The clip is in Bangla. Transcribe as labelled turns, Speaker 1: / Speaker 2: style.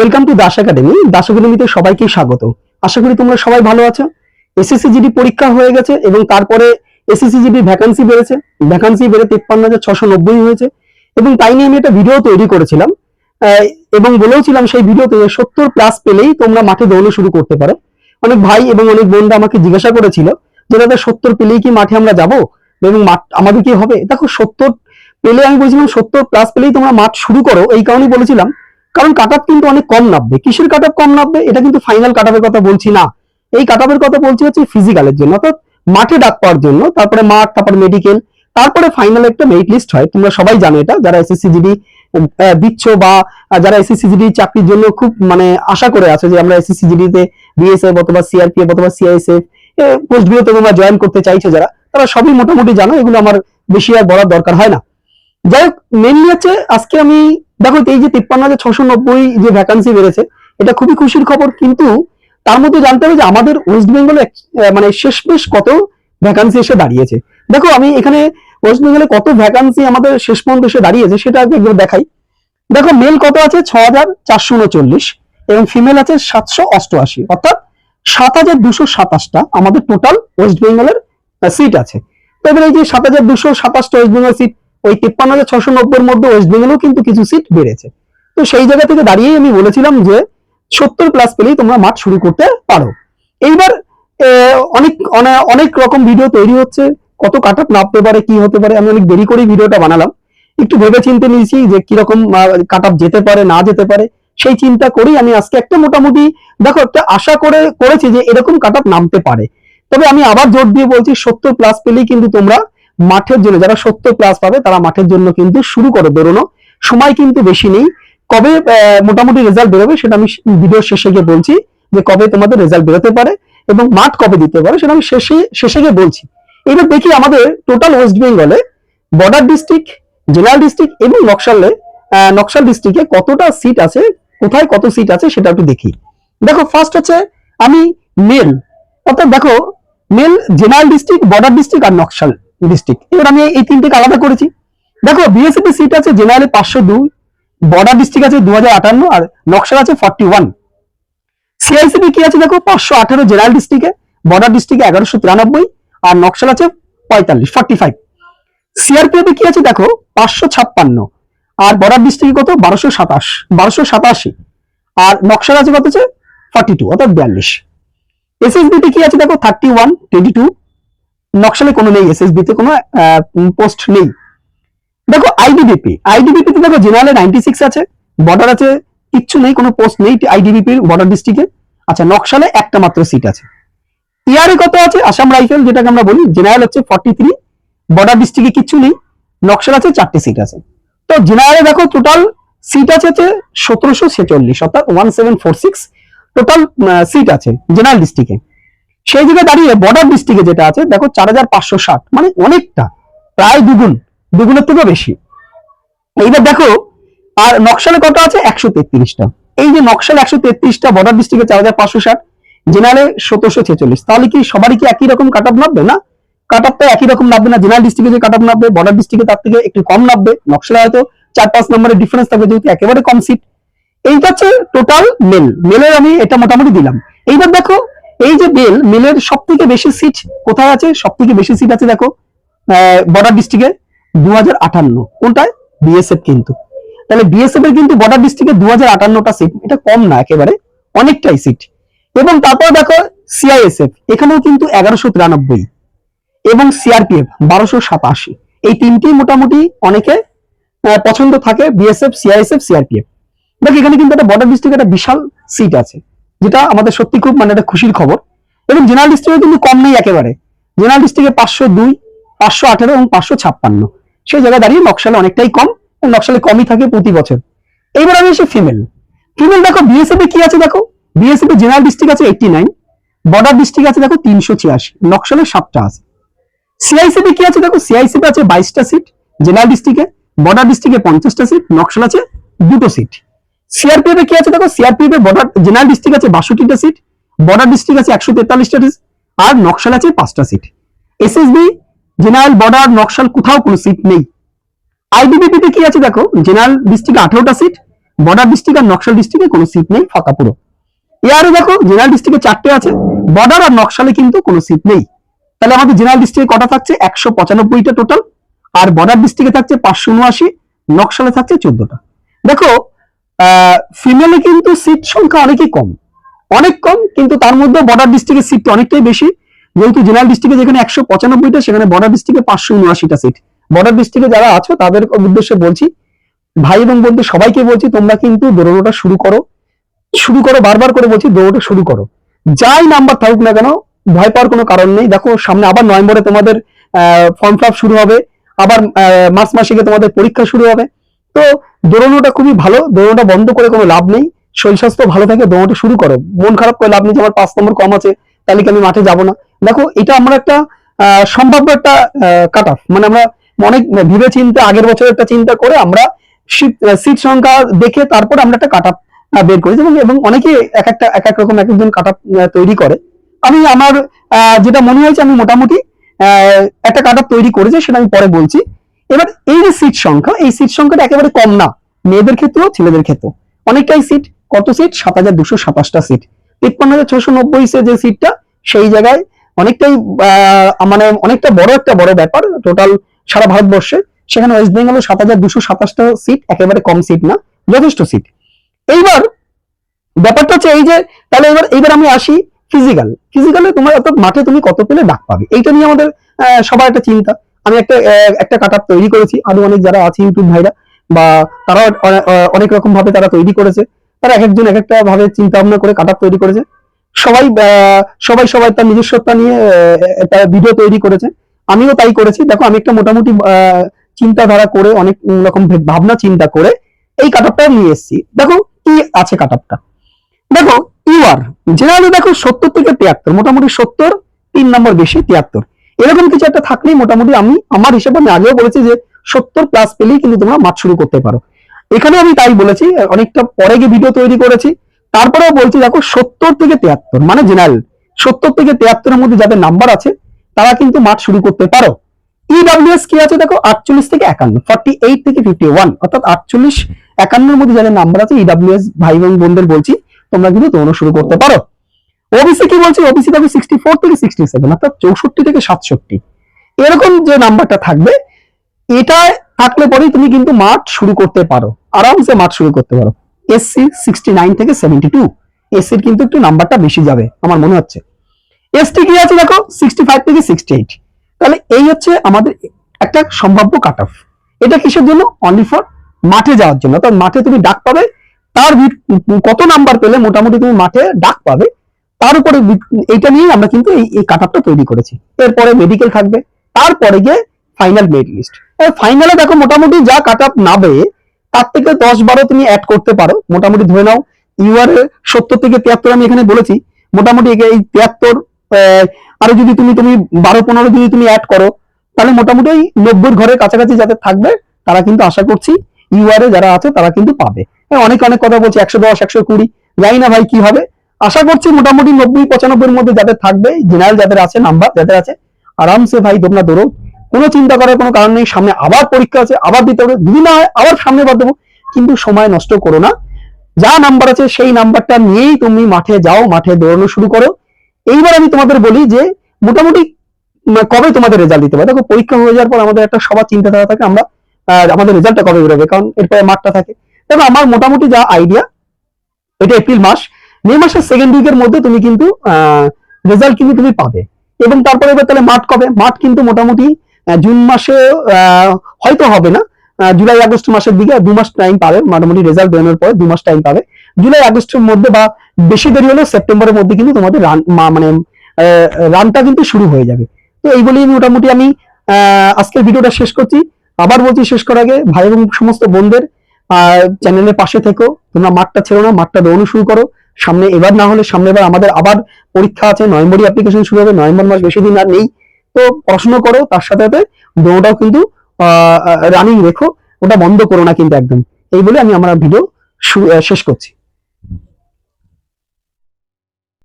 Speaker 1: Welcome to Das academy Das একাডেমিতে সবাইকে স্বাগত। আশা করি তোমরা সবাই ভালো আছো। এসএসসি জিডি পরীক্ষা হয়ে গেছে এবং তারপরে এসএসসি জিডি ভ্যাকান্সি বেড়েছে। ভ্যাকান্সি বেড়ে তেপ্পান্ন হাজার ছশো নব্বই হয়েছে। এবং তাই নিয়ে আমি একটা ভিডিও তৈরি করেছিলাম। এবং বলেওছিলাম সেই ভিডিওতে সত্তর প্লাস পেলেই তোমরা মাঠে দৌড়ে শুরু করতে পারো। অনেক ভাই এবং অনেক বোনরা আমাকে জিজ্ঞাসা করেছিল যে, দাদা, সত্তর পেলেই কি মাঠে আমরা যাব? এবং মাঠ আমাদের কি হবে? দেখো, সত্তর পেলে আমি বলছিলাম, সত্তর প্লাস পেলেই তোমরা মাঠ শুরু করো। এই কারণেই বলেছিলাম কারণ কাট কিন্তু অনেক কম নামবে। কিসের কাট কম নামবে? এটা কিন্তু ফাইনাল কাট কথা বলছি না। এই কাট কথা বলছি হচ্ছে ফিজিক্যালের জন্য। অর্থাৎ মাঠে ডাক পাওয়ার জন্য, তারপরে মাঠ, তারপরে মেডিকেল তারপরে ফাইনাল একটা মেরিট লিস্ট হয়। তোমরা সবাই জানো এটা। যারা এসএসসি জিডি দিচ্ছ বা যারা এসএসসি জিডি চাকরির জন্য খুব মানে আশা করে আছে যে আমরা এসএসসি জিডি তে বিএসএফ অথবা সিআরপিএফ অথবা সিআইএসএফ পোস্টগুলোতে তোমরা জয়েন করতে চাইছো যারা, তারা সবই মোটামুটি জানো। এগুলো আমার বেশি আর বলার দরকার হয় না। যাই হোক মেনলি হচ্ছে আজকে আমি দেখো এই যে তিপ্পান্ন হাজার ছশো নব্বই যে ভ্যাকান্সি বেড়েছে, এটা খুবই খুশির খবর, কিন্তু তার মধ্যে জানতে হবে যে আমাদের ওয়েস্ট বেঙ্গলে মানে শেষমেশ কত ভ্যাকান্সি এসে দাঁড়িয়েছে। দেখো আমি এখানে ওয়েস্ট বেঙ্গলে কত ভ্যাকান্সি আমাদের শেষ পর্যন্ত এসে দাঁড়িয়েছে, সেটা আগে একবার দেখাই। দেখো মেল কত আছে? ছ হাজার চারশো উনচল্লিশ এবং ফিমেল আছে সাতশো অষ্টআশি, অর্থাৎ সাত হাজার দুশো সাতাশটা আমাদের টোটাল ওয়েস্ট বেঙ্গলের সিট আছে। তো এবার এই যে সাত হাজার দুশো সাতাশটা ওয়েস্ট বেঙ্গল সিট ওই তিপ্পান্ন হাজার ছশো নব্বইয়ের মধ্যে ওয়েস্ট বেঙ্গলেও কিন্তু কিছু সিট বেড়েছে। তো সেই জায়গা থেকে দাঁড়িয়েই আমি বলেছিলাম যে সত্তর প্লাস পেলেই তোমরা মাঠ শুরু করতে পারো। এইবার অনেক অনেক রকম ভিডিও তৈরি হচ্ছে। কত কাট আপ নামতে পারে, কি হতে পারে, আমি অনেক দেরি করেই ভিডিওটা বানালাম। একটু ভেবে চিন্তে নিয়েছি যে কীরকম কাট আপ যেতে পারে, না যেতে পারে, সেই চিন্তা করেই আমি আজকে একটা মোটামুটি, দেখো, একটা আশা করে, করেছি যে এরকম কাট আপ নামতে পারে। তবে আমি আবার জোর দিয়ে বলছি, সত্তর প্লাস পেলেই কিন্তু তোমরা মাঠের জন্য, যারা সত্তর প্লাস পাবে, তারা মাঠের জন্য কিন্তু শুরু করো বেরোনো সময় কিন্তু বেশি নেই। কবে মোটামুটি রেজাল্ট বেরোবে সেটা আমি ভিডিও শেষে গিয়ে বলছি, যে কবে তোমাদের রেজাল্ট বেরোতে পারে এবং মাঠ কবে দিতে পারে সেটা আমি শেষে শেষে গিয়ে বলছি। এবার দেখি আমাদের টোটাল ওয়েস্ট বেঙ্গলে বর্ডার ডিস্ট্রিক্ট জেনারেল ডিস্ট্রিক্ট এবং নকশালে নকশাল ডিস্ট্রিক্টে কতটা সিট আছে, কোথায় কত সিট আছে সেটা একটু দেখি। দেখো ফার্স্ট হচ্ছে আমি মেল। অর্থাৎ দেখো, male, general district border district আর নকশাল। ডিস্ট্রিক্ট এবার আমি এই তিনটেকে আলাদা করেছি। দেখো বিএসএফ সিট আছে জেনারেলে পাঁচশো দুই বর্ডার ডিস্ট্রিক্ট আছে দু হাজার আটান্ন, আর নকশাল আছে ফর্টি ওয়ান সিআইসিবি কি আছে দেখো, পাঁচশো আঠারো জেনারেল ডিস্ট্রিক্টে বর্ডার ডিস্ট্রিক্টে এগারোশো তিরানব্বই, আর নকশাল আছে পঁয়তাল্লিশ ফর্টি ফাইভ সিআরপিএফ কি আছে দেখো, পাঁচশো ছাপ্পান্ন, আর বর্ডার ডিস্ট্রিক্ট কত? বারোশো সাতাশ, বারোশো সাতাশি, আর নকশাল আছে কত আছে? ফর্টি টু অর্থাৎ বিয়াল্লিশ। এসএসবিতে কি আছে দেখো? থার্টি ওয়ান টোয়েন্টি টু নকশালে কোনো নেই এসএসবি তে কোনো পোস্ট নেই। দেখো আইডিবিপি আইডিবিপি তে দেখো জেনারেলে নাইনটি সিক্স আছে বর্ডার আছে, কিচ্ছু নেই, কোনো পোস্ট নেই আইডিবিপির বর্ডার ডিস্ট্রিক্টে আচ্ছা নকশালে একটা মাত্র সিট আছে। ইয়ারে কত আছে? আসাম রাইফেল যেটাকে আমরা বলি জেনারেল হচ্ছে ফর্টি থ্রি বর্ডার ডিস্ট্রিক্টে কিচ্ছু নেই, নকশাল আছে, চারটি সিট আছে। তো জেনারেলে দেখো টোটাল সিট আছে হচ্ছে সতেরোশো ছেচল্লিশ, অর্থাৎ one seven four six total seat আছে জেনারেল ডিস্ট্রিক্টে সেই দিকে দাঁড়িয়ে বর্ডার ডিস্ট্রিক্টে যেটা আছে, দেখো চার হাজার পাঁচশো ষাট মানে অনেকটা, প্রায় দুগুণ দুগুণের থেকেও বেশি। এইবার দেখো, আর নকশালে কত আছে? একশো তেত্রিশটা। এই যে নকশাল একশো তেত্রিশটা বর্ডার ডিস্ট্রিক্টে চার হাজার পাঁচশো ষাট জেনারেলে সতেরোশো ছেচল্লিশ। তাহলে কি সবারই কি একই রকম কাট আপ নামবে? না কাট আপটা একই রকম নামবে না জেনারেল ডিস্ট্রিক্টে যে কাট আপ নামবে বর্ডার ডিস্ট্রিক্টে তার থেকে একটু কম নামবে। নকশালে হয়তো চার পাঁচ নম্বরের ডিফারেন্স থাকবে যেহেতু একেবারে কম সিট এইটা হচ্ছে টোটাল মেল মেলের আমি এটা মোটামুটি দিলাম। এইবার দেখো এই যে মেল মেলের সব থেকে বেশি সিট কোথায় আছে? সব থেকে বেশি সিট আছে দেখো বর্ডার ডিস্ট্রিক্টে দু হাজার আটান্ন। কোনটায়? বিএসএফ কিন্তু। তাহলে বিএসএফ এর কিন্তু বর্ডার ডিস্ট্রিক্টে দু হাজার আটান্নটা সিট এটা কম না একেবারে, অনেকটাই সিট এবং তারপর দেখো সিআইএসএফ এখানেও কিন্তু এগারোশো তিরানব্বই। এবং সিআরপিএফ বারোশো সাতাশি। এই তিনটি মোটামুটি অনেকে পছন্দ থাকে বিএসএফ সিআইএসএফ সিআরপিএফ দেখ, এখানে কিন্তু একটা বর্ডার ডিস্ট্রিক্ট একটা বিশাল সিট আছে। যেটা আমাদের সত্যি খুব মানে একটা খুশির খবর। এবং জেনারেল ডিস্ট্রিক্টে কিন্তু কম নেই একেবারে। জেনারেল ডিস্ট্রিক্টে পাঁচশো দুই, পাঁচশো আঠেরো এবং পাঁচশো ছাপ্পান্ন। সেই জায়গায় দাঁড়িয়ে নকশালে অনেকটাই কম নকশালে কমই থাকে প্রতি বছর। এইবার আমি এসে ফিমেল ফিমেল দেখো বিএসএফ কি আছে দেখো? বিএসএফ জেনারেল ডিস্ট্রিক্ট আছে এইটটি নাইন বর্ডার ডিস্ট্রিক্ট আছে দেখো তিনশো ছিয়াশি, নকশালে সাতটা আছে। সিআইসিবি কি আছে দেখো? সিআইসিবি আছে বাইশটা সিট জেনারেল ডিস্ট্রিক্টে বর্ডার ডিস্ট্রিক্টে পঞ্চাশটা সিট নকশাল আছে দুটো সিট সিআরপিএফ এ কি আছে দেখো? সিআরপিএফ এ বর্ডার জেনারেল ডিস্ট্রিক্ট আছে বাষট্টিটা সিট বর্ডার ডিস্ট্রিক্ট আছে একশো তেতাল্লিশটা আর নকশাল আছে পাঁচটা seat SSB general border Naxal কোথাও কোনো সিট নেই। আইডিবিপিতে কি আছে দেখো? জেনারেল ডিস্ট্রিক্ট আঠারোটা সিট বর্ডার ডিস্ট্রিক্ট আর নকশাল ডিস্ট্রিক্টে কোনো সিট নেই, ফাঁকা পুরো। এয়ারে দেখো জেনারেল ডিস্ট্রিক্টে চারটে আছে বর্ডার আর নকশালে কিন্তু কোনো সিট নেই। তাহলে আমাদের জেনারেল ডিস্ট্রিক্টে কটা থাকছে? একশো পঁচানব্বইটা টোটাল আর বর্ডার ডিস্ট্রিক্টে থাকছে পাঁচশো উনআশি, নকশালে থাকছে চোদ্দটা। দেখো ফিমেলে কিন্তু সিট সংখ্যা অনেকই কম। অনেক কম, কিন্তু তার মধ্যে বর্ডার ডিস্ট্রিক্টের সিট অনেকটাই বেশি। যেহেতু জেনারেল ডিস্ট্রিক্টে যেখানে একশো পঁচানব্বইটা, সেখানে বর্ডার ডিস্ট্রিক্টে পাঁচশো উনআশিটা সিট বর্ডার ডিস্ট্রিক্টে যারা আছো, তাদের উদ্দেশ্যে বলছি, ভাই এবং বন্ধু, সবাইকে বলছি, তোমরা কিন্তু দৌড়নোটা শুরু করো। শুরু করো, বারবার করে বলছি, দৌড়টা শুরু করো। যাই নাম্বার থাকুক না কেন, ভয় পাওয়ার কোনো কারণ নেই। দেখো, সামনে আবার নভেম্বরে তোমাদের ফর্ম ফিল শুরু হবে। আবার মার্চ মাসিকে তোমাদের পরীক্ষা শুরু হবে। তো দৌড়ানোটা খুবই ভালো, দৌড়ানোটা বন্ধ করে কোনো লাভ নেই। শরীর স্বাস্থ্য ভালো থাকে, দৌড়নোটা শুরু করো। মন খারাপ করে লাভ নেই যে আমার পাঁচ নম্বর কম আছে, তাহলে কি আমি মাঠে যাব না? দেখো, এটা আমরা একটা সম্ভাব্য একটা কাট অফ মানে আমরা অনেক ভেবে চিন্তা আগের বছর একটা চিন্তা করে আমরা সিট সংখ্যা দেখে তারপর আমরা একটা কাট বের করেছি। এবং অনেকে এক একটা, এক এক রকম, এক একজন কাট তৈরি করে। আমি আমার যেটা মনে হয়েছে, আমি মোটামুটি একটা কাট তৈরি করেছি, সেটা আমি পরে বলছি। এবার এই যে সিট সংখ্যা, এই সিট সংখ্যাটা একেবারে কম না। মেয়েদের ক্ষেত্রেও, ছেলেদের ক্ষেত্রেও। অনেকটাই সিট কত সিট সাত হাজার দুশো সাতাশটা সিট তিপ্পান্ন হাজার ছশো নব্বই যে সিটটা সেই জায়গায় অনেকটাই মানে অনেকটা বড় একটা বড় ব্যাপার। টোটাল সারা ভারতবর্ষে, সেখানে ওয়েস্ট বেঙ্গলে সাত হাজার দুশো সাতাশটা সিট একেবারে কম সিট না, যথেষ্ট সিট এইবার ব্যাপারটা হচ্ছে এই যে, তাহলে এবার, এইবার আমি আসি ফিজিক্যাল ফিজিক্যালে তোমার অর্থাৎ মাঠে তুমি কত পেলে? ডাক পাবে। এইটা নিয়ে আমাদের সবার একটা চিন্তা। আমি একটা একটা কাট তৈরি করেছি। আরও অনেক যারা আছে ইউটিউব ভাইরা বা তারাও অনেক রকম ভাবে তারা তৈরি করেছে। তারা এক একজন এক একটা ভাবে চিন্তা ভাবনা করে কাট তৈরি করেছে। সবাই সবাই সবাই তার নিজস্বতা নিয়ে একটা ভিডিও তৈরি করেছে। আমিও তাই করেছি। দেখো, আমি একটা মোটামুটি চিন্তাধারা করে, অনেক রকম ভাবনা চিন্তা করে এই কাটাপটা নিয়ে এসেছি। দেখো, কি আছে কাটাপটা দেখো ইউ আর জেনারেলি দেখো সত্তর থেকে তিয়াত্তর, মোটামুটি সত্তর, তিন নম্বর বেশি তিয়াত্তর। এরকম কিছু একটা থাকলেই মোটামুটি আমি, আমার হিসেবে আমি আগেও বলেছি যে সত্তর প্লাস পেলেই কিন্তু তোমরা মাঠ শুরু করতে পারো। এখানে আমি তাই বলেছি, অনেকটা পরে গিয়ে ভিডিও তৈরি করেছি। তারপরেও বলছি, দেখো, সত্তর থেকে তিয়াত্তর মানে জেনারেল সত্তর থেকে তিয়াত্তরের মধ্যে যাদের নাম্বার আছে, তারা কিন্তু মাঠ শুরু করতে পারো। ইডাব্লিউএস কি আছে দেখো? আটচল্লিশ থেকে একান্ন ফর্টি এইট থেকে ফিফটি ওয়ান অর্থাৎ আটচল্লিশ একান্নর মধ্যে যাদের নাম্বার আছে ইডাব্লিউএস ভাই বোনদের বলছি, তোমরা কিন্তু দৌড় শুরু করতে পারো। ওবিসি কি বলছি? ওবিসি থাকবে সিক্সটি ফোর থেকে সিক্সটি সেভেন অর্থাৎ চৌষট্টি থেকে সাতষট্টি। এরকম যে নাম্বারটা থাকবে, এটা থাকলে পরেই তুমি কিন্তু মাঠ শুরু করতে পারো। আরামসে মাঠ শুরু করতে পারো। এসসি সিক্সটি নাইন থেকে সেভেন্টি টু এসসির কিন্তু একটু নাম্বারটা বেশি যাবে, আমার মনে হচ্ছে। এসটি কি আছে দেখো? সিক্সটি ফাইভ থেকে সিক্সটি এইট তাহলে এই হচ্ছে আমাদের একটা সম্ভাব্য কাট অফ এটা কিসের জন্য? অনলি ফর মাঠে যাওয়ার জন্য। অর্থাৎ মাঠে তুমি ডাক পাবে, তার কত নাম্বার পেলে মোটামুটি তুমি মাঠে ডাক পাবে। তার উপরে এইটা নিয়ে আমরা কিন্তু এই এই কাট অফটা তৈরি করেছি। এরপরে মেডিকেল থাকবে, তারপরে গিয়ে ফাইনাল মেরিট লিস্ট ফাইনালে দেখো মোটামুটি যা কাট অফ নাবে তার থেকে দশ বারো তুমি অ্যাড করতে পারো। মোটামুটি ধরে নাও ইউআর সত্তর থেকে তিয়াত্তর আমি এখানে বলেছি। মোটামুটি এই তিয়াত্তর আরও যদি তুমি তুমি বারো পনেরো যদি তুমি অ্যাড করো, তাহলে মোটামুটি ওই নব্বই ঘরের কাছাকাছি যাদের থাকবে, তারা কিন্তু আশা করছি ইউআর যারা আছে তারা কিন্তু পাবে। অনেক অনেক কথা বলছি, একশো দশ, একশো কুড়ি, জানি না ভাই কি হবে। আশা করছি মোটামুটি নব্বই পঁচানব্বই মধ্যে যাদের থাকবে জেনারেল যাদের আছে নাম্বার যাদের আছে, আরামসে ভাই তোমরা দৌড়ো। কোনো চিন্তা করার কোনো কারণ নেই, সামনে আবার পরীক্ষা আছে, আবার দিতে হবে, যদি না হয় আবার সামনে বার দেবো, কিন্তু সময় নষ্ট করো না। যা নাম্বার আছে, সেই নাম্বারটা নিয়েই তুমি মাঠে যাও, মাঠে দৌড়ানো শুরু করো। এইবার আমি তোমাদের বলি যে, মোটামুটি কবে তোমাদের রেজাল্ট দিতে পারে দেখো, পরীক্ষা হয়ে যাওয়ার পর আমাদের একটা সবার চিন্তাধারা থাকে, আমরা আমাদের রেজাল্টটা কবে বেরোবে? কারণ এরপরে মাঠটা থাকে। তবে আমার মোটামুটি যা আইডিয়া এটা এপ্রিল মাস মে মাসের সেকেন্ড উইকের মধ্যে তুমি কিন্তু রেজাল্ট কিন্তু তুমি পাবে। এবং তারপরে এবার তাহলে মাঠ কবে? মাঠ কিন্তু মোটামুটি জুন মাসে হয়তো হবে না। জুলাই, আগস্ট মাসের দিকে দু মাস টাইম পাবে। মোটামুটি রেজাল্ট বেরোনোর পরে দু মাস টাইম পাবে। জুলাই, আগস্টের মধ্যে বা বেশি দেরি হলেও সেপ্টেম্বরের মধ্যে কিন্তু তোমাদের রান মানে রানটা কিন্তু শুরু হয়ে যাবে। তো এই বলেই মোটামুটি আমি আজকের ভিডিওটা শেষ করছি। আবার বলছি শেষ করার আগে ভাই এবং সমস্ত বোনদের চ্যানেলের পাশে থেকো। তোমরা মাঠটা ছেড়ো না, মাঠটা দৌড়ানো শুরু করো। সামনে এবার না হলে সামনে এবার আমাদের আবার পরীক্ষা আছে, নভেম্বরই অ্যাপ্লিকেশন শুরু হবে, নভেম্বর মাস বেশি দিন আর নেই। তো পড়াশোনা করো, তার সাথে সাথে ডোটাও কিন্তু রানিং রেখো, ওটা বন্ধ করো না কিন্তু একদম। এই বলে আমি আমার ভিডিও শেষ করছি।